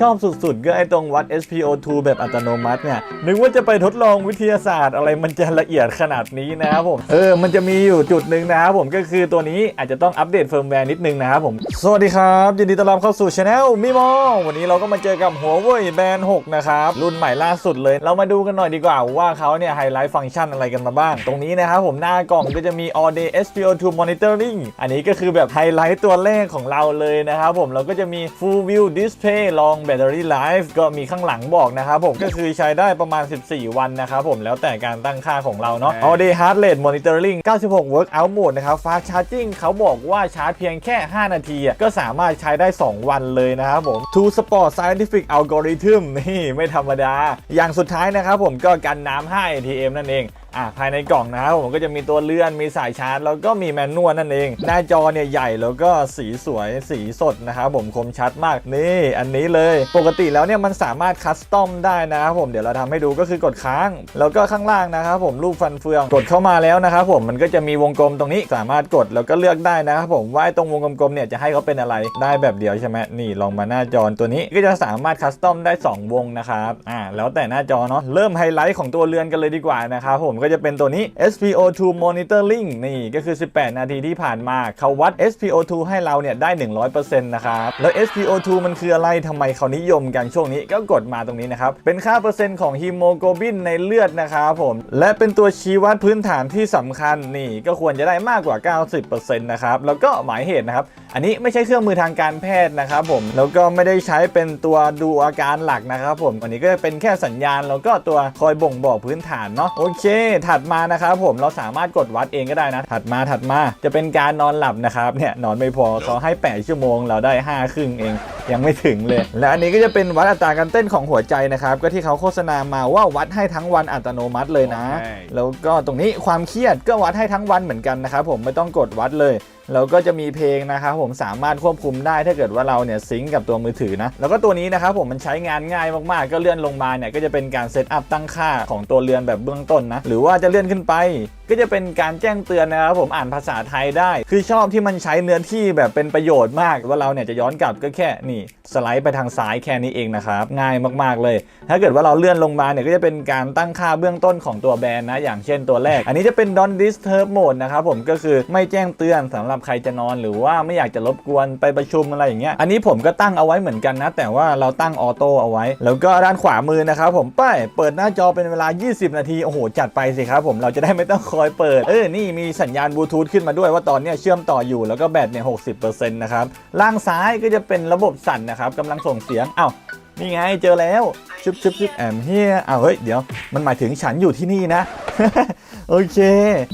ชอบสุดๆ ก็ไอตรงวัด SPO2 แบบอัตโนมัติเนี่ย นึกว่าจะไปทดลองวิทยาศาสตร์อะไรมันจะละเอียดขนาดนี้นะครับผม เออ มันจะมีอยู่จุดหนึ่งนะครับผมก็คือตัวนี้อาจจะต้องอัปเดตเฟิร์มแวร์นิดนึงนะครับผม สวัสดีครับ ยินดีต้อนรับเข้าสู่ช anel มิโมวันนี้เราก็มาเจอกับหัวเว่ยแบนด์6นะครับ รุ่นใหม่ล่าสุดเลย เรามาดูกันหน่อยดีกว่าว่าเขาเนี่ยไฮไลท์ฟังก์ชันอะไรกันมาบ้าง ตรงนี้นะครับผมหน้ากล่องก็จะมี all day SPO2 monitoring อันนี้ก็คือแบบไฮไลท์ตัวแรกของเราเลยนะครับผมเราก็จะมี full view display long battery life ก็มีข้างหลังบอกนะครับผมก็คือใช้ได้ประมาณ 14 วันนะครับผมแล้วแต่การตั้งค่าของเราเนาะ all day heart rate monitoring 96 workout mode นะครับ fast charging เขาบอกว่าชาร์จเพียงแค่ 5 นาทีอะก็สามารถใช้ได้ 2 วันเลยนะครับผม Two Sport Scientific Algorithm นี่ไม่ธรรมดา อย่างสุดท้ายนะครับผมก็กันน้ำ5 ATM นั่นเอง อะภายในกล่องนะครับผมก็จะมีตัวเลื่อนมีสายชาร์จ แล้วก็มีแมนนวลนั่นเอง หน้าจอเนี่ยใหญ่แล้วก็สีสวยสีสดนะครับผมคมชัดมากนี่อันนี้เลยปกติแล้วเนี่ยมันสามารถคัสตอมได้นะครับผมเดี๋ยวเราทำให้ดูก็คือกดค้าง แล้วก็ข้างล่างนะครับผมรูปฟันเฟืองกดเข้ามาแล้วนะครับผมมันก็จะมีวงกลมตรงนี้สามารถกดแล้วก็เลือกได้นะครับผมว่าไอ้ตรงวงกลมๆเนี่ยจะให้เขาเป็นอะไรได้แบบเดียวใช่ไหมนี่ลองมาหน้าจอตัวนี้ก็จะสามารถคัสตอมได้ 2 วงนะครับอ่าแล้วแต่หน้าจอเนาะเริ่มไฮไลท์ของตัวเรือนกันเลยดีกว่านะครับผมก็ก็จะเป็นตัวนี้ SPO2 monitoring นี่ก็คือ 18 นาทีที่ผ่านมาเขาวัด SPO2 ให้เราเนี่ยได้ 100%นะครับแล้ว SPO2 มันคืออะไรทำไมเขานิยมกันช่วงนี้ก็กดมาตรงนี้นะครับ เป็นค่าเปอร์เซ็นต์ของฮีโมโกลบินในเลือดนะครับผม และเป็นตัวชี้วัดพื้นฐานที่สำคัญนี่ก็ควรจะได้มากกว่า 90%นะครับแล้วก็หมายเหตุนะครับอันนี้ไม่ใช่เครื่องมือทางการแพทย์นะครับผมแล้วก็ไม่ได้ใช้เป็นตัวดูอาการหลักนะครับผมอันนี้ก็จะเป็นแค่สัญญาณแล้วก็ตัวคอยบ่งบอกพื้นฐานเนาะโอเคถัดมานะครับผมเราสามารถกดวัดเองก็ได้นะ ถัดมาถัดมาจะเป็นการนอนหลับนะครับเนี่ยนอนไม่พอเขาให้ 8 ชั่วโมง เราได้ 5 ครึ่งเอง ยังไม่ถึงเลย และอันนี้ก็จะเป็นวัดอัตราการเต้นของหัวใจนะครับ ก็ที่เขาโฆษณามาว่าวัดให้ทั้งวันอัตโนมัติเลยนะโอเคแล้วก็ตรงนี้ความเครียดก็วัดให้ทั้งวันเหมือนกันนะครับผมไม่ต้องกดวัดเลย แล้วก็จะมีเพลงนะครับผมสามารถควบคุมได้ถ้าเกิดว่าเราเนี่ยซิงก์กับตัวมือถือนะแล้วก็ตัวนี้นะครับผมมันใช้งานง่ายมากๆ ก็เลื่อนลงมาเนี่ยก็จะเป็นการเซตอัพตั้งค่าของตัวเรือนแบบเบื้องต้นนะหรือว่าจะเลื่อนขึ้นไป ก็จะเป็นการแจ้งเตือนนะครับผมอ่านภาษาไทยได้ คือชอบที่มันใช้เนื้อที่แบบเป็นประโยชน์มากว่าเราเนี่ยจะย้อนกลับก็แค่นี่สไลด์ไปทางซ้ายแค่นี้เองนะครับง่ายมากๆเลย ถ้าเกิดว่าเราเลื่อนลงมาเนี่ยก็จะเป็นการตั้งค่าเบื้องต้นของตัวแบรนด์นะอย่างเช่นตัวแรก อันนี้จะเป็น Don't Disturb Mode นะครับผมก็คือไม่แจ้งเตือนสำหรับใครจะนอน หรือว่าไม่อยากจะรบกวนไปประชุมอะไรอย่างเงี้ยอันนี้ผมก็ตั้งเอาไว้เหมือนกันนะ แต่ว่าเราตั้งออโต้เอาไว้ แล้วก็ด้านขวามือนะครับผมป้ายเปิดหน้าจอเป็นเวลา 20 นาทีโอ้โหจัดไปสิครับผมเราจะได้ไม่ต้องคอยเปิด เออ นี่มีสัญญาณบลูทูธขึ้นมาด้วยว่าตอนนี้เชื่อมต่ออยู่แล้วก็แบตเนี่ยหกนะครับ ล่างซ้ายก็จะเป็นระบบสั่นนะครับกำลังส่งเสียงอ้าวนี่ไงเจอแล้วชุบชุบชุบแอมเฮียอ้าวเฮ้ยเดี๋ยวมันหมายถึงฉันอยู่ที่นี่นะ โอเค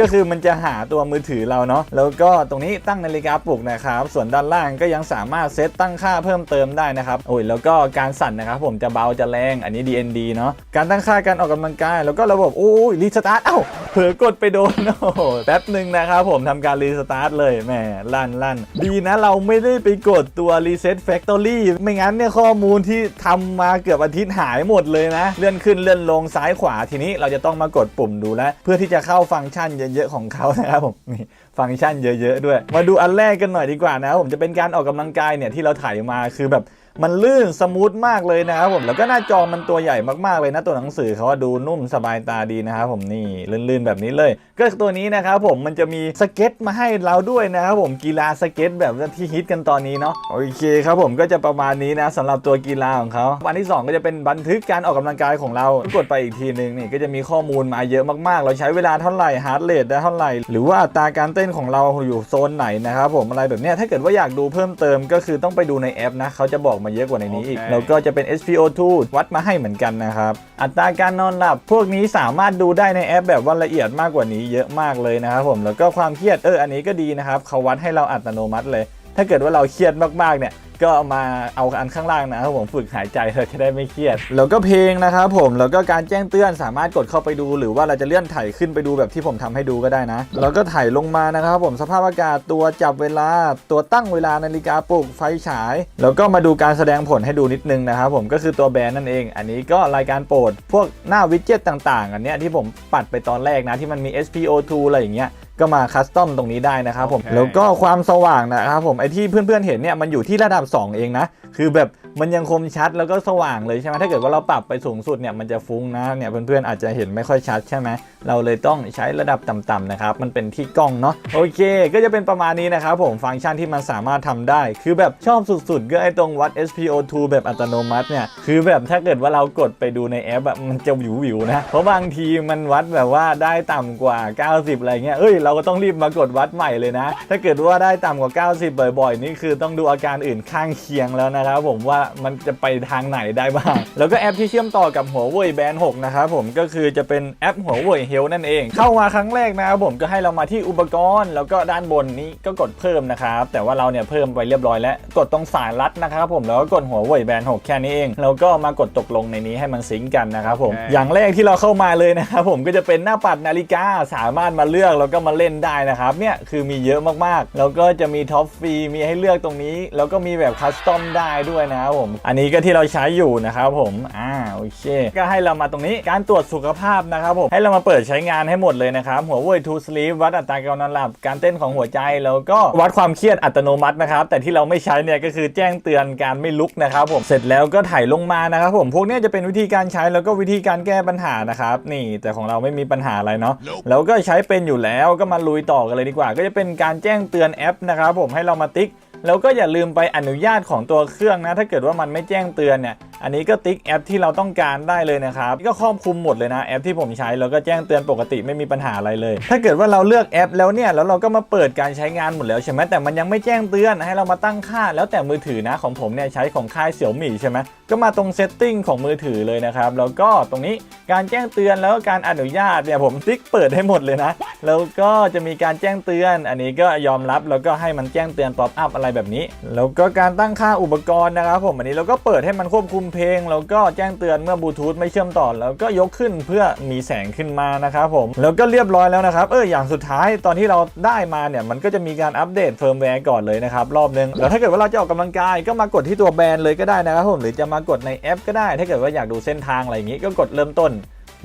ก็คือมันจะหาตัวมือถือเราเนาะแล้วก็ตรงนี้ตั้งนาฬิกาปลุกนะครับส่วนด้านล่างก็ยังสามารถเซตตั้งค่าเพิ่มเติมได้นะครับโอ้ยแล้วก็การสั่นนะครับผมจะเบาจะแรงอันนี้ DND เนาะการตั้งค่าการออกกำลังกาย แล้วก็ระบบโอ้ยรีสตาร์ทเอ้าเผลอกดไปโดนโอ้แป๊บหนึ่งนะครับผมทำการรีสตาร์ทเลยแหมลั่นลั่นดีนะเราไม่ได้ไปกดตัว Reset Factory ไม่งั้นเนี่ยข้อมูลที่ทำมาเกือบอาทิตย์หายหมดเลยนะ เลื่อนขึ้นเลื่อนลงซ้ายขวาทีนี้เราจะต้องมากดปุ่มดูแลเพื่อที่จะเข้าฟังก์ชันเยอะๆของเขานะครับผมนี่ฟังก์ชันเยอะ ๆ ด้วย มาดูอันแรกกันหน่อยดีกว่านะครับผมจะเป็นการออกกำลังกายเนี่ยที่เราถ่ายมาคือแบบ มันลื่นสมูทมากเลยนะครับผมแล้วก็หน้าจอมันตัวใหญ่มากๆเลยนะตัวหนังสือเขาว่าดูนุ่มสบายตาดีนะครับผมนี่ลื่นๆแบบนี้เลย ก็ตัวนี้นะครับผมมันจะมีสเก็ตมาให้เราด้วยนะครับผมกีฬาสเก็ตแบบที่ฮิตกันตอนนี้เนาะโอเคครับผมก็จะประมาณนี้นะสำหรับตัวกีฬาของเขาวันที่ 2 ก็จะเป็นบันทึกการออกกำลังกายของเรากดไปอีกทีนึงนี่ก็จะมีข้อมูลมาเยอะมากๆ เราใช้เวลาเท่าไหร่ฮาร์ดเรทได้เท่าไหร่ หรือว่าอัตราการเต้นของเราอยู่โซนไหนนะครับผมอะไรแบบเนี้ยถ้าเกิดว่าอยากดูเพิ่มเติมก็คือต้องไปดูในแอปนะเขาจะบอกมาเยอะกว่าในนี้อีกโอเคแล้วก็จะเป็น SPO2 วัดมาให้เหมือนกันนะครับ อัตราการนอนหลับ พวกนี้สามารถดูได้ในแอปแบบว่าละเอียดมากกว่านี้เยอะมากเลยนะครับผม แล้วก็ความเครียดเอออันนี้ก็ดีนะครับเขาวัดให้เราอัตโนมัติเลย ถ้าเกิดว่าเราเครียดมากๆเนี่ย ก็มาเอาอันข้างล่างนะครับผมฝึกหายใจเราจะได้ไม่เครียด แล้วก็เพลงนะครับผมแล้วก็การแจ้งเตือนสามารถกดเข้าไปดู หรือว่าเราจะเลื่อนไถขึ้นไปดูแบบที่ผมทำให้ดูก็ได้นะ แล้วก็ไถลงมานะครับผมสภาพอากาศตัวจับเวลา ตัวตั้งเวลานาฬิกาปลุกไฟฉาย แล้วก็มาดูการแสดงผลให้ดูนิดนึงนะครับผมก็คือตัวแบรนด์นั่นเอง อันนี้ก็รายการโปรด พวกหน้าวิดเจ็ตต่าง ๆ อันเนี้ยที่ผมปัดไปตอนแรกนะที่มันมี SPO2 อะไรอย่างเงี้ย ก็มาคัสตอมตรงนี้ได้นะครับผมโอเคแล้วก็ความสว่างนะครับผมไอที่เพื่อนๆเห็นเนี่ยมันอยู่ที่ระดับ 2 เองนะ คือแบบมันยังคมชัดแล้วก็สว่างเลยใช่ไหมถ้าเกิดว่าเราปรับไปสูงสุดเนี่ยมันจะฟุ้งนะเนี่ยเพื่อนๆอาจจะเห็นไม่ค่อยชัดใช่ไหมเราเลยต้องใช้ระดับต่ำๆนะครับมันเป็นที่กล้องเนาะโอเค ก็จะเป็นประมาณนี้นะครับผมฟังก์ชันที่มันสามารถทำได้ คือแบบชอบสุดๆก็ไอตรงวัด SPO2 แบบอัตโนมัติเนี่ยคือแบบถ้าเกิดว่าเรากดไปดูในแอปแบบมันจะวิววิวๆนะเพราะบางทีมันวัดแบบว่าได้ต่ำกว่า 90 อะไรเงี้ยเอ้ยเราก็ต้องรีบมากดวัดใหม่เลยนะ ถ้าเกิดว่าได้ต่ำกว่า 90 บ่อยๆนี่คือต้องดูอาการอื่นข้างเคียงแล้วนะครับผมว่ามันจะไปทางไหนได้บ้าง แล้วก็แอปที่เชื่อมต่อกับหัวเว่ยแบน6นะครับผมก็คือจะเป็นแอปหัวเว่ยเฮลนั่นเอง เข้ามาครั้งแรกนะครับผมก็ให้เรามาที่อุปกรณ์ แล้วก็ด้านบนนี้ก็กดเพิ่มนะครับแต่ว่าเราเนี่ยเพิ่มไปเรียบร้อยแล้วกดตรงสายรัดนะครับผมแล้วก็กดหัวเว่ยแบน6แค่นี้เองแล้วก็มากดตกลงในนี้ให้มันซิงก์กันนะครับผมโอเคอย่างแรกที่เราเข้ามาเลยนะครับผมก็จะเป็นหน้าปัดนาฬิกาสามารถมาเลือกแล้วก็มาเล่นได้นะครับเนี่ยคือมีเยอะมากๆ แล้วก็จะมีท็อปฟรีมีให้เลือกตรงนี้ แล้วก็มีแบบคัสตอมได้ด้วยนะครับผม อันนี้ก็ที่เราใช้อยู่นะครับผมอ่าโอเค ก็ให้เรามาตรงนี้การตรวจสุขภาพนะครับผมให้เรามาเปิดใช้งานให้หมดเลยนะครับหัวเว่ยทูสลีปวัดอัตราการนอนหลับการเต้นของหัวใจแล้วก็วัดความเครียดอัตโนมัตินะครับแต่ที่เราไม่ใช้เนี่ยก็คือแจ้งเตือนการไม่ลุกนะครับผมเสร็จแล้วก็ถ่ายลงมานะครับผมพวกเนี้ยจะเป็นวิธีการใช้แล้วก็วิธีการแก้ปัญหานะครับนี่แต่ของเราไม่มีปัญหาอะไรเนาะแล้วก็ใช้เป็นอยู่แล้วก็มาลุยต่อกันเลยดีกว่า ก็จะเป็นการแจ้งเตือนแอปนะครับผมให้เรามาติ๊ก แล้วก็อย่าลืมไปอนุญาตของตัวเครื่องนะ ถ้าเกิดว่ามันไม่แจ้งเตือนเนี่ย อันนี้ก็ติ๊กแอปที่เราต้องการได้เลยนะครับ ก็ครอบคลุมหมดเลยนะแอปที่ผมใช้แล้วก็แจ้งเตือนปกติไม่มีปัญหาอะไรเลย ถ้าเกิดว่าเราเลือกแอปแล้วเนี่ยแล้วเราก็มาเปิดการใช้งานหมดแล้วใช่ไหมแต่มันยังไม่แจ้งเตือนให้เรามาตั้งค่า แล้วแต่มือถือนะของผมเนี่ยใช้ของค่ายเสี่ยวหมี่ใช่ไหมก็มาตรงเซตติ้งของมือถือเลยนะครับแล้วก็ตรงนี้การแจ้งเตือนแล้วก็การอนุญาตเนี่ยผมติ๊กเปิดให้หมดเลยนะ แล้วก็จะมีการแจ้งเตือน อันนี้ก็ยอมรับแล้วก็ให้มันแจ้งเตือนป๊อปอัพอะไรแบบนี้ แล้วก็การตั้งค่าอุปกรณ์นะครับผมอันนี้เราก็เปิดให้มันควบคุมเพลง แล้วก็แจ้งเตือนเมื่อบลูทูธไม่เชื่อมต่อ แล้วก็ยกขึ้นเพื่อมีแสงขึ้นมานะครับผม แล้วก็เรียบร้อยแล้วนะครับ เอออย่างสุดท้ายตอนที่เราได้มาเนี่ย มันก็จะมีการอัปเดตเฟิร์มแวร์ก่อนเลยนะครับ รอบนึง แล้วถ้าเกิดว่าเราจะออกกำลังกายก็มากดที่ตัวแบรนด์เลยก็ได้นะครับผม หรือจะมากดในแอปก็ได้ ถ้าเกิดว่าอยากดูเส้นทางอะไรอย่างงี้ก็กดเริ่มต้น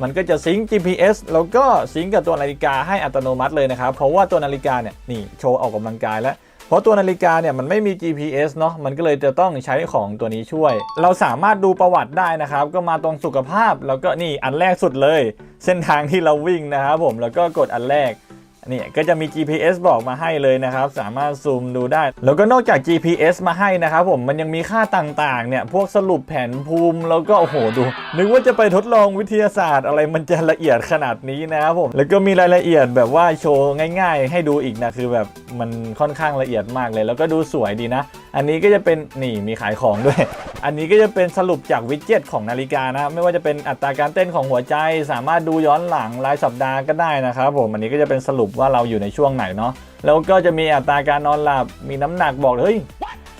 มันก็จะซิงค์ GPS แล้วก็ซิงค์กับตัวนาฬิกาให้อัตโนมัติเลยนะครับ เพราะว่าตัวนาฬิกาเนี่ยนี่โชว์ออกกำลังกายแล้ว เพราะตัวนาฬิกาเนี่ยมันไม่มี GPS เนาะมันก็เลยจะต้องใช้ของตัวนี้ช่วย เราสามารถดูประวัติได้นะครับ ก็มาตรงสุขภาพแล้วก็นี่อันแรกสุดเลย เส้นทางที่เราวิ่งนะครับผมแล้วก็กดอันแรก นี่ก็จะมี GPS บอกมาให้เลยนะครับ สามารถซูมดูได้ แล้วก็นอกจาก GPS มาให้นะครับผมมันยังมีค่าต่างๆ เนี่ย พวกสรุปแผนภูมิแล้วก็โอ้โหดู นึกว่าจะไปทดลองวิทยาศาสตร์อะไรมันจะละเอียดขนาดนี้นะครับผม แล้วก็มีรายละเอียดแบบว่าโชว์ง่ายๆ ให้ดูอีกนะคือแบบมันค่อนข้างละเอียดมากเลย แล้วก็ดูสวยดีนะ อันนี้ก็จะเป็นนี่มีขายของด้วย อันนี้ก็จะเป็นสรุปจากวิดเจ็ตของนาฬิกานะครับไม่ว่าจะเป็นอัตราการเต้นของหัวใจ สามารถดูย้อนหลังรายสัปดาห์ก็ได้นะครับผมอันนี้ก็จะเป็นสรุปว่าเราอยู่ในช่วงไหนเนาะแล้วก็จะมีอัตราการนอนหลับมีน้ำหนักบอกเลยเฮ้ย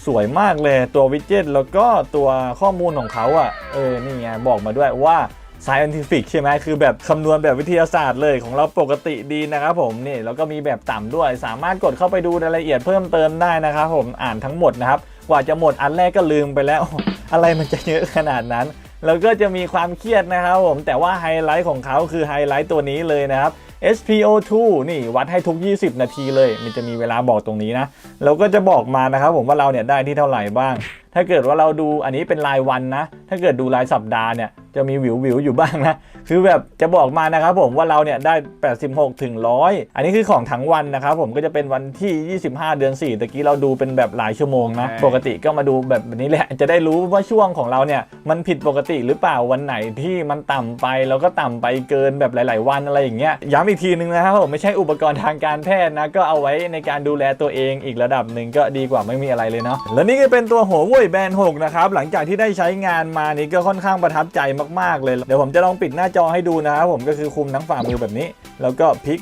สวยมากเลยตัววิดเจ็ตแล้วก็ตัวข้อมูลของเขาอะ่ะเออนี่ไงบอกมาด้วยว่า scientific ใช่ไหมคือแบบคำนวณแบบวิทยาศาสตร์เลยของเราปกติดีนะครับผมนี่แล้วก็มีแบบต่ำด้วย สามารถกดเข้าไปดูรายละเอียดเพิ่มเติมได้นะครับผมอ่านทั้งหมดนะครับกว่าจะหมดอันแรกก็ลืมไปแล้ว อะไรมันจะเยอะขนาดนั้น แล้วก็จะมีความเครียดนะครับผมแต่ว่าไฮไลท์ของเขาคือไฮไลท์ตัวนี้เลยนะครับ SPO2 นี่วัดให้ทุก 20 นาทีเลย มันจะมีเวลาบอกตรงนี้นะเราก็จะบอกมานะครับผมว่าเราเนี่ยได้ที่เท่าไหร่บ้าง ถ้าเกิดว่าเราดูอันนี้เป็นรายวันนะ ถ้าเกิดดูรายสัปดาห์เนี่ย จะมีวิววิวๆอยู่บ้างนะคือแบบจะบอกมานะครับผมว่าเราเนี่ยได้ 86 ถึง 100 อันนี้คือของทั้งวันนะครับผมก็จะเป็นวันที่ 25 เดือน4ตะกี้เราดูเป็นแบบหลายชั่วโมงนะใช่ปกติก็มาดูแบบนี้แหละ จะได้รู้ว่าช่วงของเราเนี่ยมันผิดปกติหรือเปล่าวันไหนที่มันต่ำไปแล้วก็ต่ำไปเกินแบบหลาย ๆ วันอะไรอย่างเงี้ยย้ำอีกทีนึงนะครับผมไม่ใช่อุปกรณ์ทางการแพทย์นะก็เอาไว้ในการดูแลตัวเองอีกระดับหนึ่งก็ดีกว่าไม่มีอะไรเลยเนาะแล้วนี่ก็เป็นตัวหัวเว่ยแบน6นะครับหลังจากที่ได้ใช้งานมานี่ก็ค่อนข้างประทับใจมากๆเลย เดี๋ยวผมจะลองปิดหน้าจอให้ดูนะครับผมก็คือคุมทั้งฝ่ามือแบบนี้ แล้วก็พลิก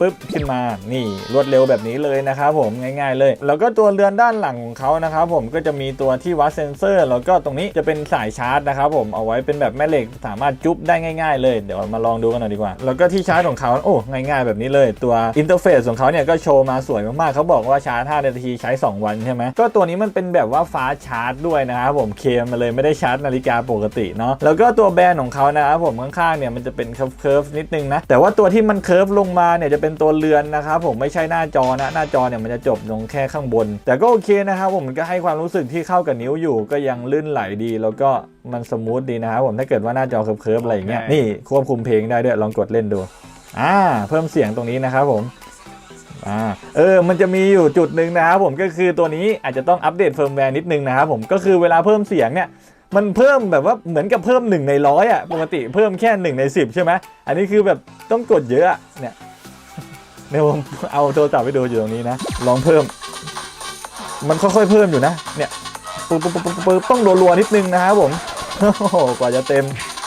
ปึ๊บขึ้นมา นี่รวดเร็วแบบนี้เลยนะครับผมง่าย ๆ เลย แล้วก็ตัวเรือนด้านหลังของเขานะครับผมก็จะมีตัวที่วัดเซนเซอร์ แล้วก็ตรงนี้จะเป็นสายชาร์จนะครับผมเอาไว้เป็นแบบแม่เหล็กสามารถจุ๊บได้ง่าย ๆ เลยเดี๋ยวมาลองดูกันหน่อยดีกว่า แล้วก็ที่ชาร์จของเขาโอ้ง่าย ๆ แบบนี้เลย ตัวอินเทอร์เฟซของเขาเนี่ยก็โชว์มาสวยมากๆเขาบอกว่าชาร์จ5นาทีใช้ 2 วันใช่ไหมก็ตัวนี้มันเป็นแบบว่าฟ้าชาร์จด้วยนะครับผมเคมมาเลยไม่ได้ชาร์จนาฬิกาปกติเนาะแล้วก็ตัวแบรนด์ของเขานะครับผมข้างๆเนี่ยมันจะเป็นเคิร์ฟนิดนึงนะแต่ว่าตัวที่มันเคิร์ฟลงมาเนี่ยจะเป็นเป็นตัวเรือนนะครับผมไม่ใช่หน้าจอนะหน้าจอเนี่ยมันจะจบลงแค่ข้างบน แต่ก็โอเคนะครับผมมันก็ให้ความรู้สึกที่เข้ากับนิ้วอยู่ก็ยังลื่นไหลดี แล้วก็มันสมูทดีนะครับผมถ้าเกิดว่าหน้าจอเคิร์ฟๆอะไรอย่างเงี้ยนี่ควบคุมเพลงได้ด้วยลองกดเล่นดูอ่าเพิ่มเสียงตรงนี้นะครับผมอ่าเออ มันจะมีอยู่จุดหนึ่งนะครับผมก็คือตัวนี้อาจจะต้องอัปเดตเฟิร์มแวร์นิดนึงนะครับผมก็คือเวลาเพิ่มเสียงเนี่ยมันเพิ่มแบบว่าเหมือนกับเพิ่ม1ในร้อยอะปกติเพิ่มแค่1ใน10 ใช่ไหมอันนี้คือแบบต้องกดเยอะอะเนี่ย เดี๋ยวผมเอาโทรศัพท์ไปดูอยู่ตรงนี้นะ ลองเพิ่ม มันค่อยๆเพิ่มอยู่นะ เนี่ยปุ๊บปุ๊บปุ๊บปุ๊บปุ๊บต้องรัวๆนิดนึงนะครับผมโอ้โหกว่าจะเต็ม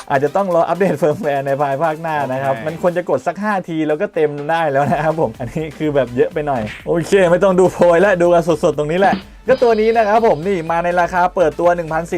อาจจะต้องรออัปเดตเฟิร์มแวร์ในภายภาคหน้านะครับ มันควรจะกดสัก 5 ทีแล้วก็เต็มได้แล้วนะครับผม อันนี้คือแบบเยอะไปหน่อย โอเค ไม่ต้องดูโพยแล้วดูกันสดๆตรงนี้แหละ ก็ตัวนี้นะครับผมนี่มาในราคาเปิดตัว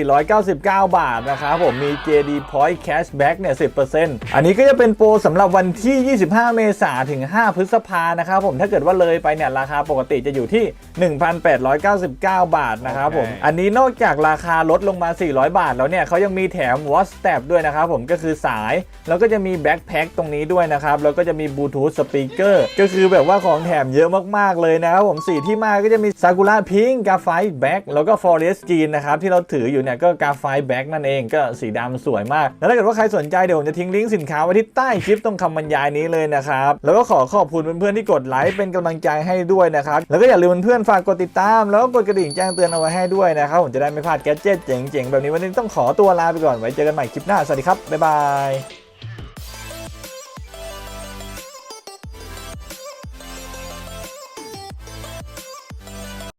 1,499 บาทนะครับผมมี JD Point Cashback เนี่ย 10%อันนี้ก็จะเป็นโปรสำหรับวันที่ 25 เมษาถึง 5 พฤษภานะครับผมถ้าเกิดว่าเลยไปเนี่ย ราคาปกติจะอยู่ที่ 1,899 บาทนะครับผม อันนี้นอกจากราคาลดลงมา 400 บาทแล้วเนี่ยเขายังมีแถม Watch Tab ด้วยนะครับผมก็คือสาย แล้วก็จะมีแบ็คแพ็คตรงนี้ด้วยนะครับ แล้วก็จะมีบลูทูธสปีกเกอร์ก็คือแบบว่าของแถมเยอะมากๆเลยนะครับผมสีที่มาก็จะมีซากุระพิงกาไฟแบ็คแล้วก็ฟอเรสกรีนนะครับที่เราถืออยู่เนี่ยก็กาไฟแบ็คนั่นเองก็สีดำสวยมาก แล้วถ้าเกิดว่าใครสนใจเดี๋ยวผมจะทิ้งลิงก์สินค้าไว้ที่ใต้คลิปตรงคำบรรยายนี้เลยนะครับแล้วก็ขอขอบคุณเพื่อนๆที่กดไลค์เป็นกำลังใจให้ด้วยนะครับแล้วก็อย่าลืมเพื่อนๆฝากกดติดตาม แล้วก็กดกระดิ่งแจ้งเตือนเอาไว้ให้ด้วยนะครับผมจะได้ไม่พลาดแกดเจิตเจ๋งๆแบบนี้วันนี้ต้องขอตัวลาไปก่อนไว้เจอกันใหม่คลิปหน้าสวัสดีครับบ๊ายบาย